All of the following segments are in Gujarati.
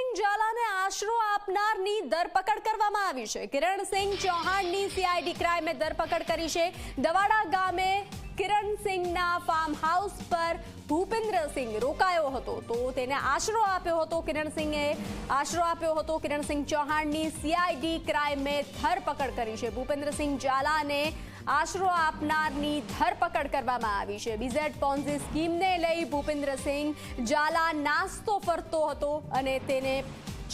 કિરણસિંહ ઝાલાને આશરો આપનારની ધરપકડ કરવામાં આવી છે. કિરણસિંહ ચૌહાણની સીઆઈડી ક્રાઇમે ધરપકડ કરી છે. દવાડા ગામે કિરણસિંહના ફાર્મ હાઉસ પર ભૂપેન્દ્રસિંહ રોકાયો હતો. તો તેને આશરો આપ્યો હતો. કિરણસિંહે આશરો આપ્યો હતો. કિરણસિંહ ચૌહાણની સીઆઈડી ક્રાઇમે ધરપકડ કરી છે. ભૂપેન્દ્રસિંહ ઝાલાને આશરો આપનારની ધરપકડ કરવામાં આવી છે. બીઝેડ પોન્ઝી સ્કીમને લઈ ભૂપેન્દ્રસિંહ ઝાલા નાસ્તો ફરતો હતો અને તેને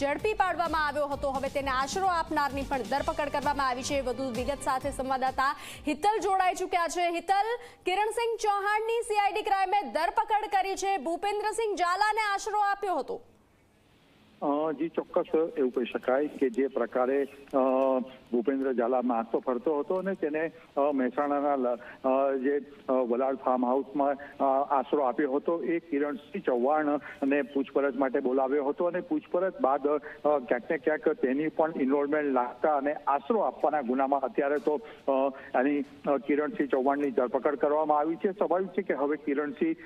ઝડપી પાડવામાં આવ્યો હતો. હવે તેને આશરો આપનારની પણ ધરપકડ કરવામાં આવી છે. વધુ વિગત સાથે સંવાદદાતા હિતલ જોડાઈ ચૂક્યા છે. હિતલ, કિરણસિંહ ચૌહાણની સીઆઈડી ક્રાઇમે ધરપકડ કરી છે. ભૂપેન્દ્રસિંહ ઝાલાને આશરો આપ્યો હતો. જી, ચોક્કસ એવું કહી શકાય કે જે પ્રકારે ભૂપેન્દ્ર ઝાલા નાસ્તો ફરતો હતો અને તેને મહેસાણાના જે વલાડ ફાર્મ હાઉસમાં આશરો આપ્યો હતો. એ કિરણસિંહ ચૌહાણને પૂછપરછ માટે બોલાવ્યો હતો અને પૂછપરછ બાદ ક્યાંક ને ક્યાંક તેની પણ ઇન્વોલ્વમેન્ટ લાગતા અને આશરો આપવાના ગુનામાં અત્યારે તો એની કિરણસિંહ ચૌહાણની ધરપકડ કરવામાં આવી છે. સ્વાભાવિક છે કે હવે કિરણસિંહ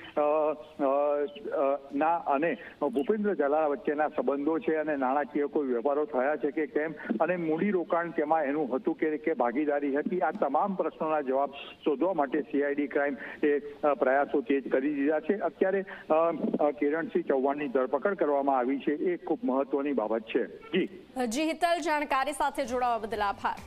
ના અને ભૂપેન્દ્ર ઝાલા વચ્ચેના સંબંધો છે અને નાણાકીય કોઈ વેપારો થયા છે કે કેમ? અને મૂડી રોકાણ તેમાં એનું હતું કે કે ભાગીદારી હતી? આ તમામ પ્રશ્નોના જવાબ શોધવા માટે સીઆઈડી ક્રાઇમ એ પ્રયાસો તેજ કરી દીધા છે. અત્યારે કિરણસિંહ ચૌહાણની ધરપકડ કરવામાં આવી છે. એ ખૂબ મહત્વની બાબત છે. જી. જી હિતલ, જાણકારી સાથે જોડાવા બદલ આભાર.